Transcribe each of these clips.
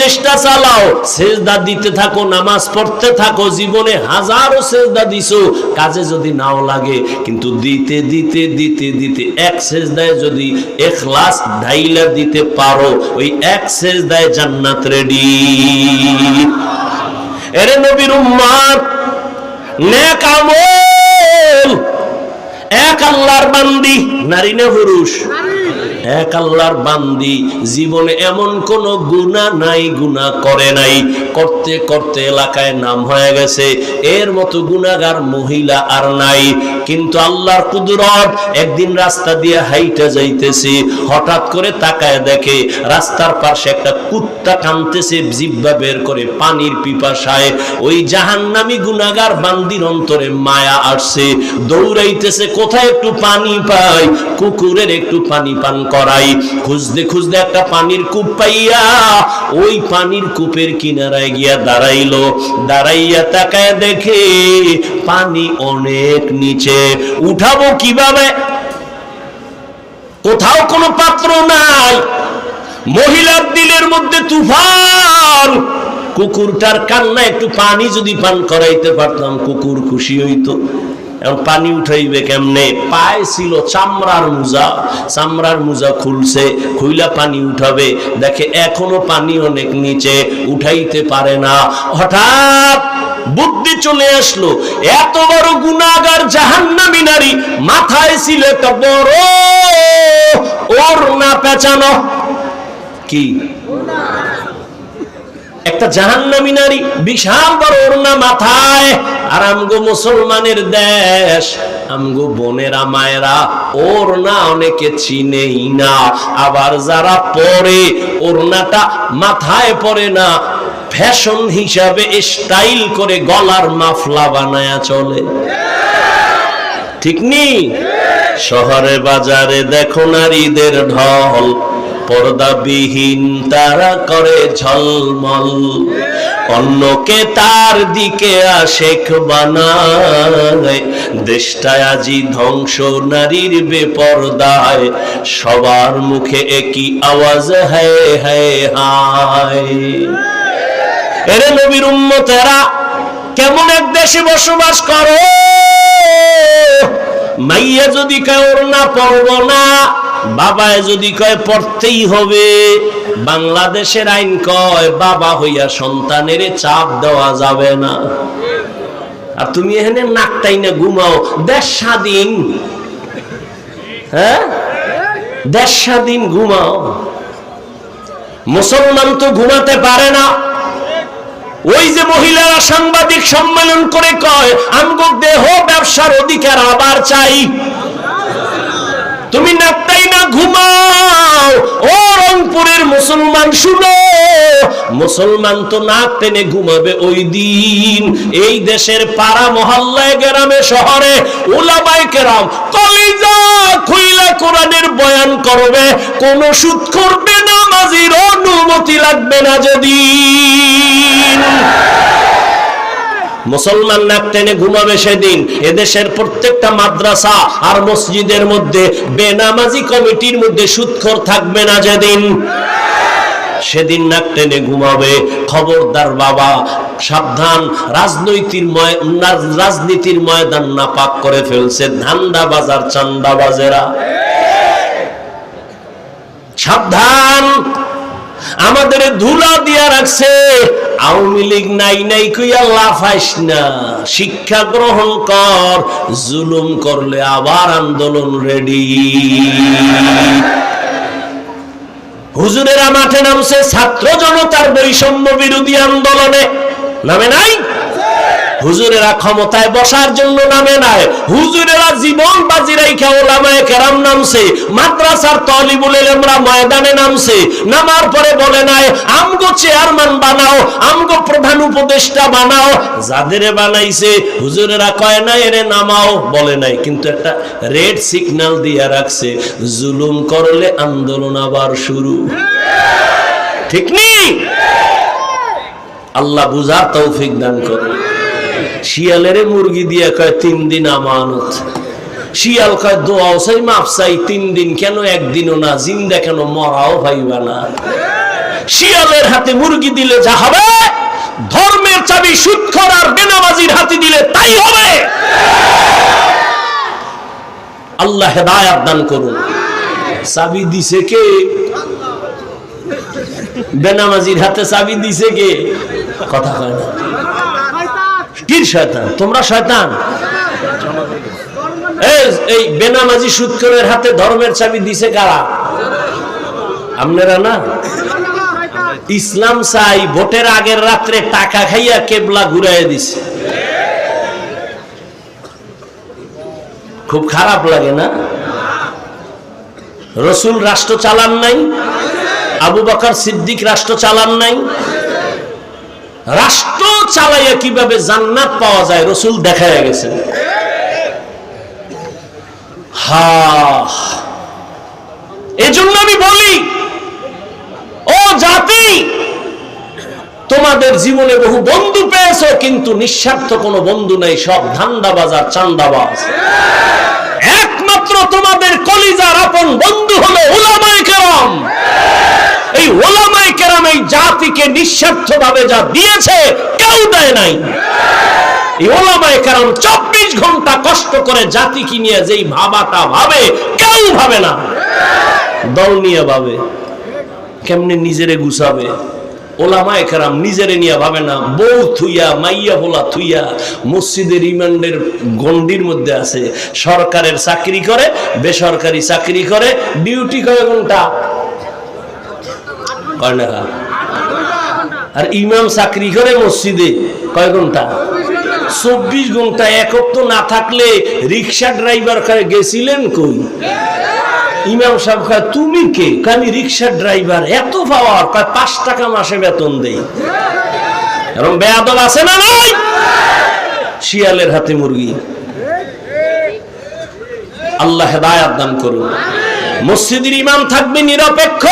চেষ্টা চালাও। সেজদা দিতে থাকো, নামাজ পড়তে থাকো, জীবনে হাজারো সেজদা দিছো। কাজে যদি নাও লাগে, কিন্তু দিতে দিতে দিতে দিতে এক সেজদায় যদি এখলাস ঢাইলা দিতে পারো, ওই এক সেজদায় জান্নাত রেডি। এরে নবীর উম্মাত নেক আমল। এক আল্লাহর বান্দি নারী না পুরুষ? এক আল্লাহর বান্দি, জীবনে এমন কোন গুণা নাই গুণা করে নাই। করতে করতে এলাকায় নাম হয়ে গেছে, এর মতো গুণাগার মহিলা আর নাই। কিন্তু আল্লাহর কুদরত একদিন রাস্তা দিয়ে হাইটা যাইতেছে, হঠাৎ করে তাকায় দেখে রাস্তার পাশে একটা কুত্তা কানতেছে, জিব্বা বের করে পানির পিপাসায়। ওই জাহান্নামী গুণাগার বান্দির অন্তরে মায়া আসছে, দৌড়াইতেছে, কোথায় একটু পানি পাই? কুকুরের একটু পানি পান করাই। খুঁজতে খুঁজতে একটা পানির কূপ পাইয়া ওই পানির কূপের কিনারায় গিয়া দাঁড়াইলো। দাঁড়াইয়া তাকায় দেখে পানি অনেক নিচে। উঠাবো কীভাবে? কোথাও কোনো পাত্র নাই। মহিলার দিলের মধ্যে তুফান। কুকুরটার কান্না একটু পানি যদি পান করাইতে পারতাম, কুকুর খুশি হইতো। পানি উঠাইবে কেমনে? পায়ে ছিল চামড়ার মুজা। চামড়ার মুজা খুলছে, খুইলা পানি উঠাবে। দেখে এখনও পানি অনেক নিচে, উঠাইতে পারে না। হঠাৎ বুদ্ধি চলে আসলো, এত বড় গুণাগার জাহান্নামী নারী মাথায় ছিল একটা বড় ওর না পেঁচানো। কি? একটা জাহান্নামী নারী, বিশাল বড় ওড়না মাথায়, আর আমগো মুসলমানের দেশ, আমগো বোনেরা, মায়েরা, ওড়না অনেকে চিনেই না। আবার যারা পরে ওড়নাটা মাথায় পরে না, ফ্যাশন হিসাবে স্টাইল করে গলার মাফলা বানায়া চলে। ঠিক নেই শহরে বাজারে দেখো নারীদের ঢল পর্দাবিহীন তারা করে ঝলমল। অন্যকে তার দিকে আশেক বানায়। দেশটায় আজি ধ্বংস, নারীর বেপর্দায়। সবার মুখে একই আওয়াজ হ্যায় হ্যায় হায়। এরে নবীর উম্মতেরা, কেমন এক দেশে বসবাস করো? মাইয়া যদি ওর না পড়ব না বাবায় যদি কয়, পড়তেই হবে। বাংলাদেশের আইন কয়, বাবা হইয়া সন্তানের চাপ দেওয়া যাবে না। আর তুমি এখানে নাকটাই না ঘুমাও। দেশ স্বাধীন। হ্যাঁ? দেশ স্বাধীন ঘুমাও। মুসলমান তো ঘুমাতে পারে না। ওই যে মহিলারা সাংবাদিক সম্মেলন করে কয়, আমগো দেহ ব্যবসার অধিকার আবার চাই। তুমি নাকটাই না ঘুমাও। ও রংপুরের মুসলমান, শুনো। মুসলমান তো নাক টেনে ঘুমাবে ওই দিন। এই দেশের পাড়া, মহল্লায়, গ্রামে, শহরে ওলামাই কেরাম কলিজা খুইলা কোরআনের বয়ান করবে। কোন সুদ করবে না, মাজির অনুমতি লাগবে না যদি মুসলমান নাক টেনে ঘুমাবে সেদিন। এদেশের প্রত্যেকটা মাদ্রাসা আর মসজিদের মধ্যে বেনামাজি কমিটির মধ্যে সুৎখর থাকবে না যেদিন। সেদিন নাক টেনে ঘুমাবে খবরদার বাবা। সাবধান রাজনৈতিক রাজনীতির ময়দান না পাক করে ফেলছে ধান্দা বাজার, চান্দা বাজেরা। সাবধান, আমাদের ধুলা রাখছে আওয়ামী লীগ নাই নাই কইয়া লাফাইস না। শিক্ষা গ্রহণ কর, জুলুম করলে আবার আন্দোলন রেডি হুজুরেরা মাঠে নামছে, ছাত্র জনতার বৈষম্য বিরোধী আন্দোলনে। নামে নাই? হুজুরেরা ক্ষমতায় বসার জন্য নামে নাই। হুজুরেরা জীবন বাজি রাইখা ওলামায়ে কেরাম নামছে। মাদ্রাসার তলিবুল ইলমরা ময়দানে নামছে। নামার পরে বলে নাই, আমগো চেয়ারম্যান বানাও, আমগো প্রধান উপদেষ্টা বানাও। যাদের বানাইছে, হুজুরেরা কয় না, এরে নামাও। বলে নাই, কিন্তু একটা রেড সিগন্যাল দিয়া রাখছে, জুলুম করলে আন্দোলন আবার শুরু। ঠিক নেই আল্লাহ বুঝার তৌফিক দান করে শিয়ালের মুরগি দিয়ে কয়, তিন দিন আমানত। শিয়াল কয় দোয়াও চাই মাপ চাই, তিন দিন কেন একদিনও না? জিন্দা কেন মরাও ভাইবা না? শিয়ালের হাতে মুরগি দিলে যা হবে, ধর্মের চাবি সুৎখর আর বেনামাজির হাতে দিলে তাই হবে। আল্লাহ হেদায়াত দান করুন। চাবি দিছে কে? বেনামাজির হাতে চাবি দিছে কে? কথা কয় না। শয়তান? তোমরা শয়তান? এই বেনামাজি সুৎকরের হাতে ধর্মের চাবি দিছে কারা? আপনারা না? ইসলাম চাই, ভোটের আগের রাত্রে টাকা খাইয়া কেবলা ঘুরাই দিছে। খুব খারাপ লাগে না? রসুল রাষ্ট্র চালান নাই? আবু বকর সিদ্দিক রাষ্ট্র চালান নাই? রাষ্ট্র চালাইয়া কীভাবে জান্নাত পাওয়া যায় রসুল দেখা গেছেন হা। এজন্য আমি বলি, ও জাতি, তোমাদের জীবনে বহু বন্ধু পেয়েছ, কিন্তু নিঃস্বার্থ কোনো বন্ধু নেই, সব ধান্দাবাজ আর চান্দাবাজ একমাত্র তোমাদের কলিজার আপন বন্ধু হলো ওলামায়ে কেরাম। এই ওলামায়ে কেরাম এই জাতিকে নিঃস্বার্থ ভাবে যা দিয়েছে কেউ দেয় নাই। চব্বিশ ঘণ্টা কষ্ট করে নিয়ে যেই ভাবাটা ভাবে, কেউ ভাবে না। দল নিয়ে ভাবে নিজেরে গুছাবে? মসজিদের রিমান্ডের গন্ডির মধ্যে আছে। সরকারের চাকরি করে, বেসরকারি চাকরি করে, ডিউটি কয় ঘণ্টা? আর ইমাম চাকরি করে মসজিদে। কয় ঘণ্টা? চব্বিশ ঘণ্টা। একক তো না থাকলে রিক্সা ড্রাইভার গেছিলেন কই? ইমাম সাহেব কয়, তুমি কে? আমি রিক্সা ড্রাইভার। এত পাওয়ার। কয়, পাঁচ টাকা মাসে বেতন দেই। এবং বেয়াদব আছে না নাই? শিয়ালের হাতে মুরগি। আল্লাহ হেদায়াত দান করুন। মসজিদের ইমাম থাকবে নিরপেক্ষ।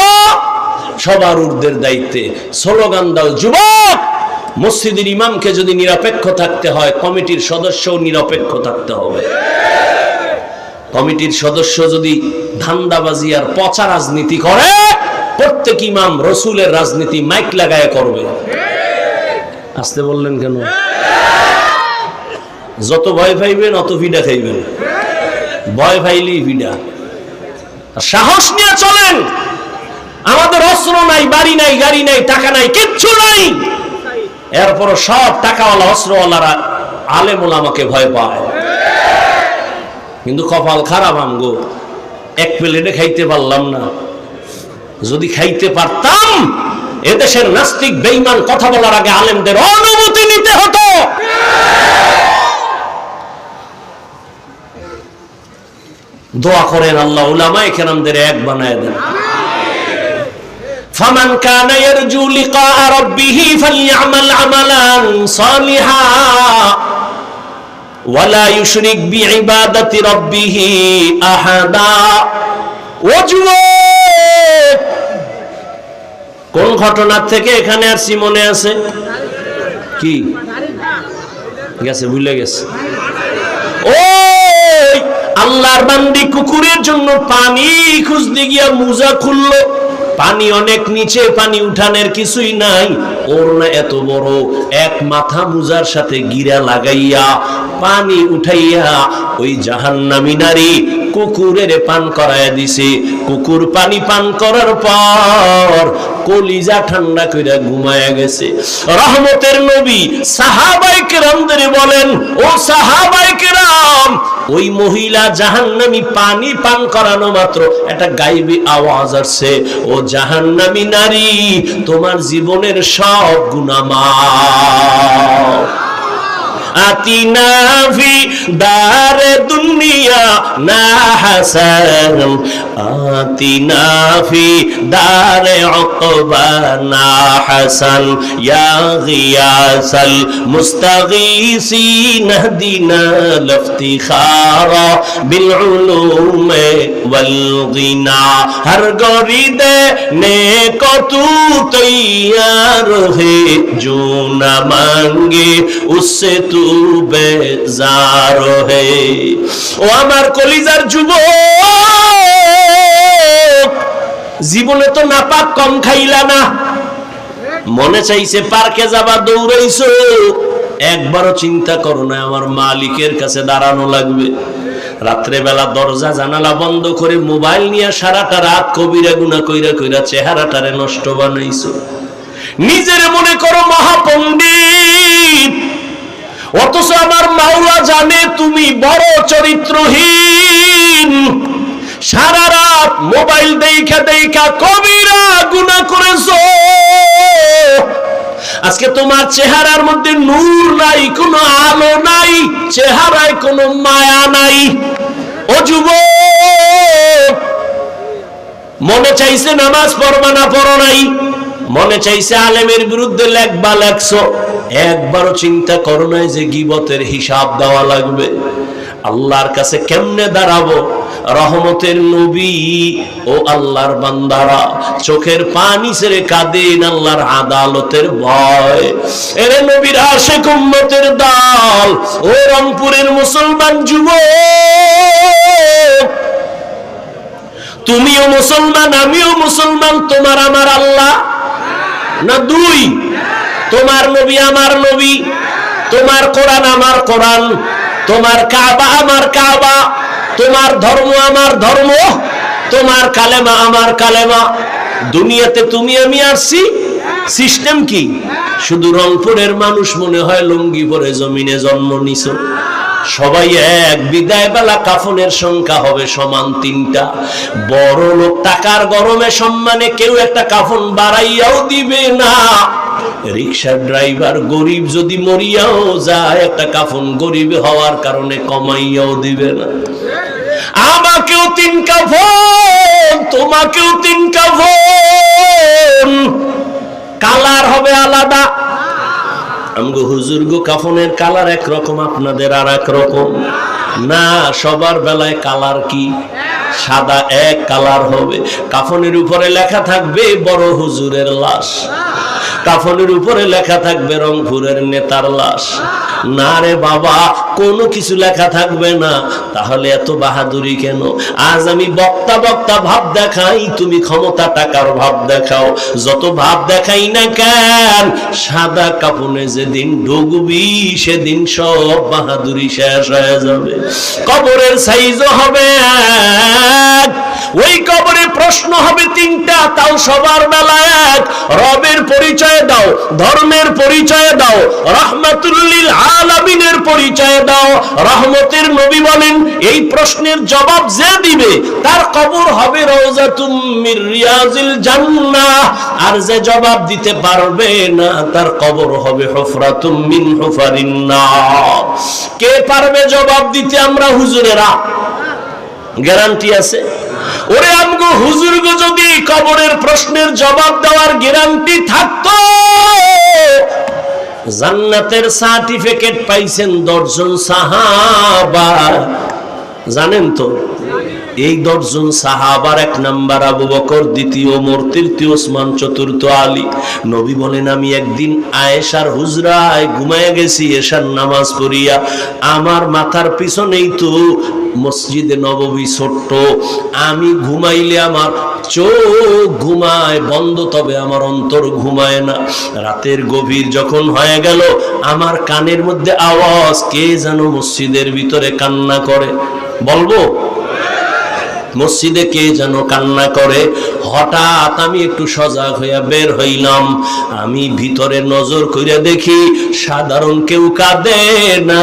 সবার ঊর্ধ্বের দায়িত্বে। স্লোগান দাও, যুবক! মসজিদের ইমামকে যদি নিরপেক্ষ থাকতে হয়, কমিটির সদস্যও নিরপেক্ষ থাকতে হবে। কমিটির সদস্য যদি ধান্দাবাজি আর পচা রাজনীতি করে, প্রত্যেক ইমাম রসুলের রাজনীতি মাইক লাগায় করবে। আসতে বললেন কেন? যত ভয় পাইবেন, অত ভিডা খাইবেন। ভয় পাইলি ভিডা। সাহস নিয়ে চলেন! আমাদের অস্ত্র নাই, বাড়ি নাই, গাড়ি নাই, টাকা নাই, কিচ্ছু নাই। এরপর সব টাকাওয়ালা, অস্ত্রওয়ালারা আলেমুল আমাকে ভয় পায়। কিন্তু কপাল খারাপ আমগো, এক প্লেটে খাইতে পারলাম না। যদি খাইতে পারতাম, এদেশের নাস্তিক বেইমান কথা বলার আগে আলেমদের অনুমতি নিতে হতো। দোয়া করেন আল্লাহ, উলামায়ে কেরামদের এক বানায় দেন। فمن كان يرجو لقاء ربه فليعمل عملا صالحا ولا يشرك بعبادة ربه أحدا وجوه কোন ঘটনার থেকে এখানে আসছি মনে আছে কি গেছে ভুলে গেছে ওই আল্লাহর বান্দি কুকুরের জন্য পানি খুঁজতে গিয়া মুজা খুললো পানি অনেক নিচে, পানি উঠানের কিছুই নাই। ওর না এত বড়, এক মাথা মুজার সাথে গিরা লাগাইয়া পানি উঠাইয়া ওই জাহান্নামী নারী কুকুরের পান করায় দিছে। কুকুর পানি পান করার পর কলিজা ঠান্ডা কইরা ঘুমায়া গেছে। রহমতের নবী সাহাবাই কেরামদের বলেন, ও সাহাবাই কেরাম, ওই মহিলা জাহান্নামী পানি পান করানো মাত্র একটা গাইবি আওয়াজ আসছে। ও জাহান্নামী নারী, তোমার জীবনের সব গুনামা آتنا في دار دنیا نا حسن آتنا في دار عقبا نا حسن یا غیاس المستغیثین اهدنا الافتخار بالعلوم والغنا ہر گوری دے نیکو تو تیار ہے جو نہ مانگے اس سے تو বেজার হে ও আমার কলিজার যুব জীবনে তো না পাক কম খাইলা না। মনে চাইছে পার্কে যাবা, দৌড়াইছ। একবারও চিন্তা করো না, আমার মালিকের কাছে দাঁড়ানো লাগবে। রাত্রেবেলা দরজা, জানালা বন্ধ করে মোবাইল নিয়ে সারাটা রাত কবিরা গুনা কইরা কইরা চেহারাটারে নষ্ট বানাইছো। নিজের মনে করো মহাপণ্ডিত অথচ আমার মাওলা জানে তুমি বড় চরিত্রহীন। সারা রাত মোবাইল দেখা দেখা কবিরা গুণা করেছ। আজকে তোমার চেহারার মধ্যে নূর নাই, কোনো আলো নাই, চেহারায় কোনো মায়া নাই। ও যুবক, মনে চাইছে নামাজ পড়বা না পড়ো নাই? মনে চাইছে আলেমের বিরুদ্ধে লেখবা লেখছো। একবারও চিন্তা করো নাই যে গিবতের হিসাব দেওয়া লাগবে। আল্লাহর কাছে কেমনে দাঁড়াবো? রহমতের নবী ও আল্লাহর বান্দারা চোখের পানি ছেড়ে কাঁদেন আল্লাহর আদালতের ভয়। এরে নবীর আশেক উম্মতের দল, ও রংপুরের মুসলমান যুব তুমিও মুসলমান, আমিও মুসলমান, তোমার আমার আল্লাহ। না দুই, তোমার নবী আমার নবী, তোমার কোরআন আমার কোরআন, তোমার কাবা আমার কাবা, তোমার ধর্ম আমার ধর্ম, তোমার কালেমা আমার কালেমা। দুনিয়াতে তুমি আমি আসছি, সিস্টেম কি? শুধু রংপুরের মানুষ মনে হয় লুঙ্গি পরে জমিনে জন্ম নিছো। সবাই এক। বিদায় বেলা কাফনের সংখ্যা হবে সমান তিনটা। বড় লোক টাকার গরমে সম্মানে কেউ একটা কাফন বাড়াইয়াও দিবে না। রিক্সার ড্রাইভার গরিব যদি মরিয়াও যায়, একটা কাফন গরিব হওয়ার কারণে কমাইয়াও দিবে না। আমাকেও তিন কাফন, তোমাকেও তিন কাফন। কালার হবে আলাদা আমগো হুজুর গো, কাফনের কালার একরকম, আপনাদের আর একরকম। না, সবার বেলায় কালার কি? সাদা এক কালার হবে। কাফনের উপরে লেখা থাকবে, বড় হুজুরের লাশ। কাফনের উপরে লেখা থাকবে রংপুরের নেতার লাশ। না রে বাবা, কোনো কিছু লেখা থাকবে না। তাহলে এত বাহাদুরি কেন? আজ আমি বক্তা বক্তা ভাব দেখাই, তুমি ক্ষমতা টাকার ভাব দেখাও। যত ভাব দেখাই না কেন, সাদা কাপনে যেদিন ঢুকবি সেদিন সব বাহাদুরি শেষ হয়ে যাবে। কবরের সাইজও হবে ওই কবরে প্রশ্ন হবে তিনটা, তাও সবার বেলা এক। রবের পরিচয় দাও, ধর্মের পরিচয় দাও, রহমাতুল্লিল আলামিনের পরিচয় দাও। রহমতের নবী বলেন, এই প্রশ্নের জবাব যে দিবে, তার কবর হবে রওজাতুম মির রিয়াজিল জান্নাহ। আর যে জবাব দিতে পারবে না, তার কবর হবে হুফরাতুম মিন হুফারিন নার। কে পারবে জবাব দিতে আমরা হুজুরেরা? গ্যারান্টি আছে? ওরে আমগো হুজুর গো যদি কবরের প্রশ্নের জবাব দেওয়ার গ্যারান্টি থাকতো, জান্নাতের সার্টিফিকেট পাইছেন দর্জন সাহাবা। জানেন তো? এই দশজন সাহাবার এক নাম্বার আবু বকর, দ্বিতীয় মোর তৃতীয় ওসমান, চতুর্থ আলী। নবী বলেন, আমি একদিন আয়েশার হুজরায় ঘুমায় গেছি, এশার নামাজ পড়িয়া। আমার মাথার পিছনেই তো মসজিদে নববী ছোট্ট। আমি ঘুমাইলে আমার চোখ ঘুমায়, বন্ধ, তবে আমার অন্তর ঘুমায় না। রাতের গভীর যখন হয়ে গেল, আমার কানের মধ্যে আওয়াজ, কে যেন মসজিদের ভিতরে কান্না করে? বলব? মসজিদে কে যেন কান্না করে? হঠাৎ আমি একটু সজাগ হইয়া বের হইলাম। আমি ভিতরে নজর করে দেখি সাধারণ কেউ কাঁদে না।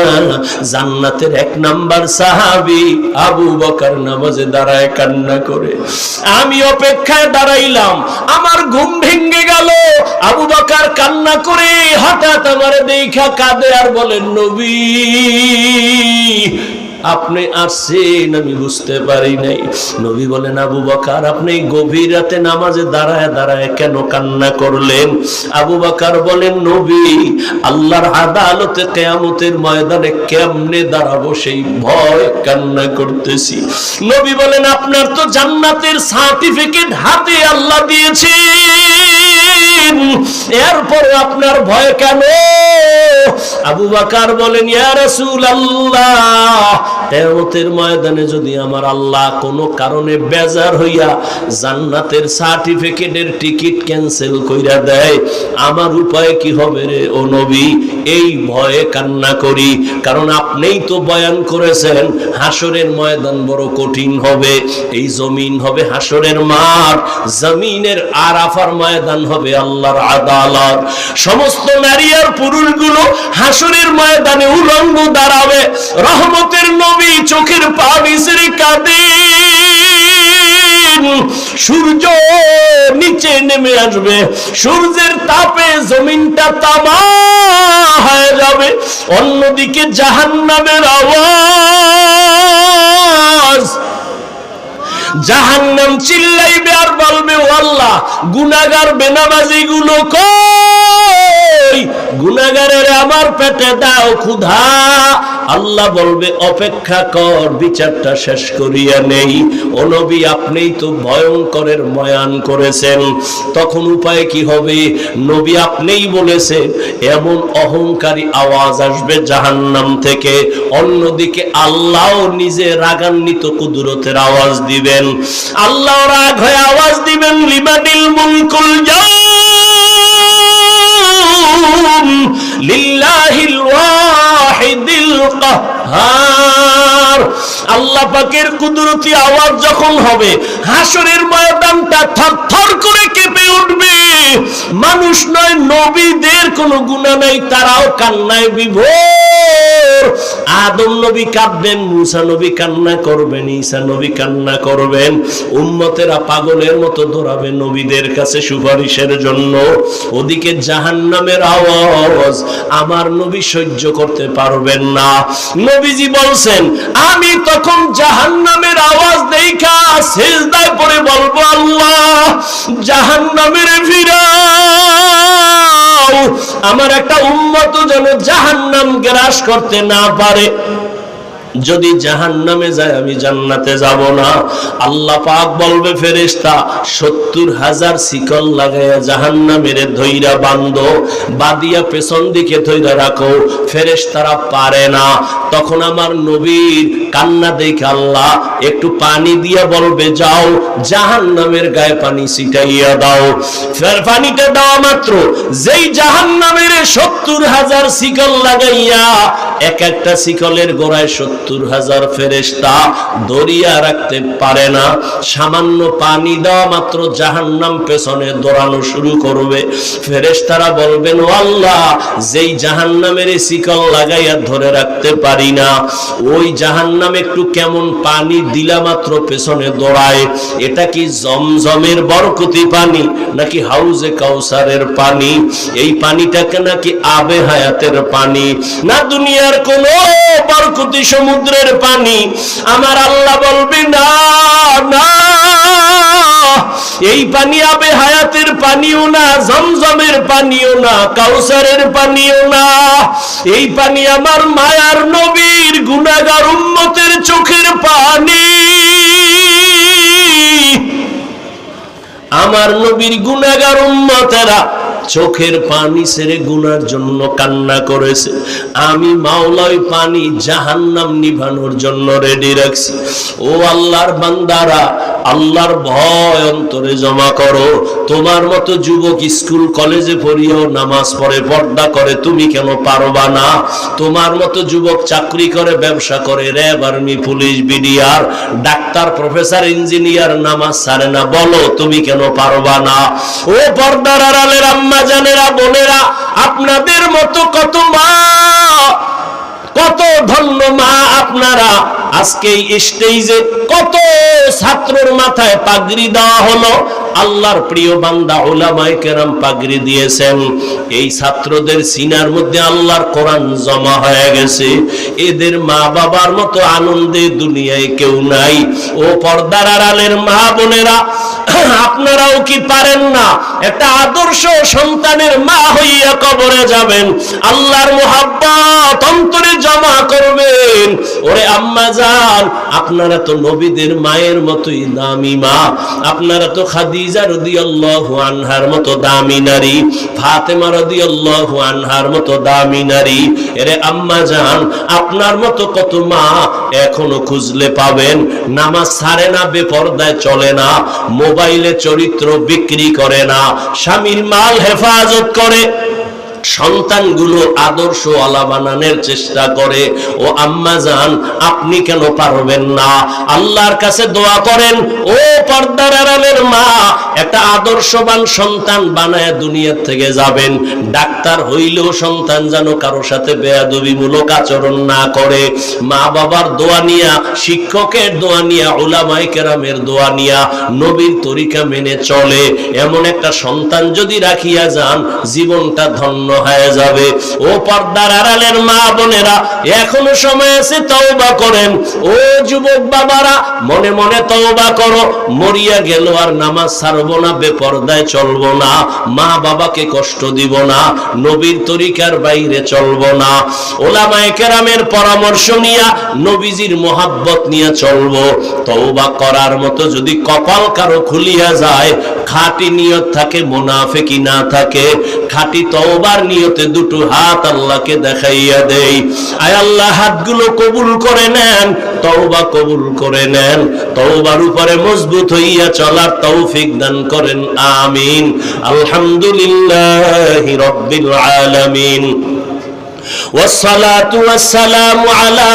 জান্নাতের এক নাম্বার সাহাবি আবু বকার নামাজে দাঁড়ায় কান্না করে। আমি অপেক্ষায় দাঁড়াইলাম। আমার ঘুম ভেঙে গেল। আবু বকার কান্না করে হঠাৎ আমার দেখা কাঁদে আর বলেন নবী আপনি আসছেন আমি বুঝতে পারি নাই। নবী বলেন, আবু বকার, আপনি গভীর রাতে নামাজে দাঁড়ায় দাঁড়ায় কেন কান্না করলেন? আবু বকার বলেন, নবী, আল্লাহর আদালতে কেয়ামতের ময়দানে কেমনে দাঁড়াবো সেই ভয় কান্না করতেছি। নবী বলেন, আপনার তো জান্নাতের সার্টিফিকেট হাতে আল্লাহ দিয়েছেন। এরপর আপনার ভয় কেন? আবু বাকার বলেন, ইয়া রাসূলুল্লাহ কিয়ামতের ময়দানে যদি আমার আল্লাহ কোনো কারণে বেজার হইয়া জান্নাতের সার্টিফিকেটের টিকিট ক্যান্সেল কইরা দেয়, আমার উপায় কি হবে রে, ও নবী? এই ভয়ে কান্না করি, কারণ আপনিই তো বয়ান করেছেন, হাসরের ময়দান বড় কঠিন হবে, এই জমিন হবে হাসরের মাঠ, জমিনের আরাফার ময়দান হবে আল্লাহর আদালত। সমস্ত নারী আর পুরুষগুলো হাসরের ময়দানে উলঙ্গ দাঁড়াবে, রহমতের চোখের পানি কাঁদে। সূর্য নিচে নেমে আসবে। সূর্যের তাপে জমিনটা তামা হয়ে যাবে। অন্যদিকে জাহান্নামের আওয়াজ। জাহান্নাম চিল্লাইবে আর বলবে, ও আল্লাহ গুনাগার বেনাবাজি গুলো গুনাগারের আমার পেটে দাও ক্ষুধা। আল্লাহ বলবে, অপেক্ষা কর, বিচারটা শেষ করিয়া নেই। ও নবী, আপনিই তো ভয়ঙ্করের ময়ান করেছেন। তখন উপায় কি হবে? নবী আপনিই বলেছেন, এমন অহংকারী আওয়াজ আসবে জাহান্নাম থেকে। অন্যদিকে আল্লাহ নিজে রাগান্বিত কুদরতের আওয়াজ দিবেন। আল্লাহ রাগ হয়ে আওয়াজ দিবেন লিবাদিল মুলকুল জাউম লিল্লাহিল ওয়াহিদিল কাহ্হার আল্লাহ পাকের কুদরতি আওয়াজ যখন হবে, হাসরের ময়দানটা থরথর করে কেঁপে উঠবে। মানুষ নয়, নবীদের কোনো গুণা নাই, তারাও কান্নায় বিভোর। আদম নবী কাঁদবেন, মুসা নবী কান্না করবেন, ঈসা নবী কান্না করবেন। উম্মতেরা পাগলের মতো দৌড়াবে নবীদের কাছে সুপারিশের জন্য। ওদিকে জাহান্নামের আওয়াজ, আমার নবী সহ্য করতে পারবেন না। নবীজি বলছেন, আমি তখন জাহান্নামের আওয়াজ দেখা সেজদায় পড়ে বলব আল্লাহ, জাহান্নামের ফিরাও আমার একটা উম্মত যেন জাহান্নাম গ্রাস করতে না পারে। যদি জাহান নামে যায়, আমি জান্নাতে যাব না। আল্লাহ পাক বলবে, ফেরেশতা, সত্তর হাজার শিকল লাগাইয়া জাহান নামের ধৈরা বান্ধ বাদিয়া পেছন দিকে ধৈরা রাখো। ফেরেশতারা পারে না। তখন আমার নবীর কান্না দেখে আল্লাহ একটু পানি দিয়া বলবে, যাও জাহান নামের গায়ে পানি ছিটাইয়া দাও। ফের পানিটা দেওয়া মাত্র। যেই জাহান নামের সত্তর হাজার শিকল লাগাইয়া এক একটা শিকলের গোড়ায় সত্তর হাজার ফেরেস্তা দরিয়া রাখতে পারে না। সামান্য পানি দেওয়া মাত্র জাহান্নাম পেছনে দৌড়ানো শুরু করবে। ফেরেস্তারা বলবেন, ও আল্লাহ, যেই জাহান্নামের এই শিকল লাগাইয়া ধরে রাখতে পারি না, ওই জাহান্নাম একটু কেমন পানি দিলা মাত্র পেছনে দৌড়ায়। এটা কি জমজমের বরকতি পানি, নাকি হাউজে কাউসারের পানি? এই পানিটাকে নাকি আবে হায়াতের পানি? না দুনিয়ার কোন বরকতি সমুদ্রের পানি। আমার আল্লাহ বলবে না এই পানি আবে হায়াতের পানিও না, জমজমের পানিও না, কাউসারের পানিও না। এই পানি আমার মায়ার নবীর গুনাগার উম্মতের চোখের পানি। আমার নবীর গুনাগার উম্মতেরা চোখের পানি সেরে গুনার জন্য কান্না করেছে। আমি মাওলাই পানি জাহান্নাম নিভানোর জন্য রেডি রাখছি। ও আল্লাহর বান্দারা, আল্লাহর ভয় অন্তরে জমা করো। তোমার মতো যুবক স্কুল, কলেজে পড়িয়েও নামাজ পড়ে, পর্দা করে, তুমি কেন পারবা না? তোমার মতো যুবক চাকরি করে, ব্যবসা করে, RAB army, police, BDR, doctor, professor, engineer, নামাজ সারে না। বলো, তুমি কেন পারবা না? ও পর্দার আড়ালের আম্মা জানেরা বোনেরা আপনাদের মতো কত মা কত ধন্য মা আপনারা। আজকে স্টেজে কত ছাত্রর মাথায় পাগড়ি দেওয়া হলো। আল্লাহর প্রিয় বান্দা ওলামায়ে কেরাম পাগড়ি দিয়েছেন। এই ছাত্রদের সিনার মধ্যে আল্লাহর কোরআন জমা হয়ে গেছে। এদের মা বাবার মতো আনন্দে দুনিয়ায় কেউ নাই। ও পর্দার আড়ালের মা বোনেরা, আপনারাও কি পারেন না? একটা আদর্শ সন্তানের মা হইয়া কবরে যাবেন। আল্লাহর মোহাব্বত অন্তরে জমা করবেন। ওরে আম্মা যান আপনারা তো নবীদের মায়ের মতোই দামি মা। আপনারা তো খাদিজা রাদিয়াল্লাহু আনহার মতো দামি নারী। ফাতেমা রাদিয়াল্লাহু আনহার মতো দামি নারী। এরে আম্মা যান আপনার মতো কত মা এখনও খুঁজলে পাবেন। নামাজ ছাড়ে না, বেপর্দায় চলে না। মোবাইলে চরিত্র বিক্রি করে না। স্বামীর মাল হেফাজত করে। সন্তানগুলো আদর্শ আলা বানানোর চেষ্টা করে। ও আম্মা যান আপনি কেন পারবেন না? আল্লাহর কাছে দোয়া করেন, ও পর্দার মা, একটা আদর্শবান সন্তান বানায় দুনিয়ার থেকে যাবেন। ডাক্তার হইলেও সন্তান যেন কারও সাথে বেয়াদবিমূলক আচরণ না করে। মা বাবার দোয়া নিয়া, শিক্ষকের দোয়া নিয়া ওলামাই কেরামের দোয়া নিয়া নবীর তরিকা মেনে চলে। এমন একটা সন্তান যদি রাখিয়া যান, জীবনটা ধন্য হয়ে যাবে। ও পর্দার আড়ালের মা বোনেরা, এখনও সময় আছে তওবা করেন। ও যুবক বাবারা, মনে মনে তওবা করো। মরিয়া গেল আর নামাজ ছাড়বো না, বেপর্দায় চলবো না। মা বাবাকে কষ্ট দিব না, নবীর তরিকার বাইরে চলবো না। ওলামায়ে কেরামের পরামর্শ নিয়া নবীজির মোহাব্বত নিয়ে চলবো। তওবা করার মতো যদি কপাল কারও খুলিয়া যায়, খাঁটি নিয়ত থাকে মুনাফেকি না থাকে। খাঁটি তওবার নিয়তে দুটো হাত আল্লাহকে দেখাইয়া দেই আয় আল্লাহ হাতগুলো কবুল করে নেন তওবা কবুল করে নেন তওবার উপরে মজবুত হইয়া চলার তৌফিক দান করেন আমিন আলহামদুলিল্লাহি রাব্বিল আলামিন والصلاة والسلام على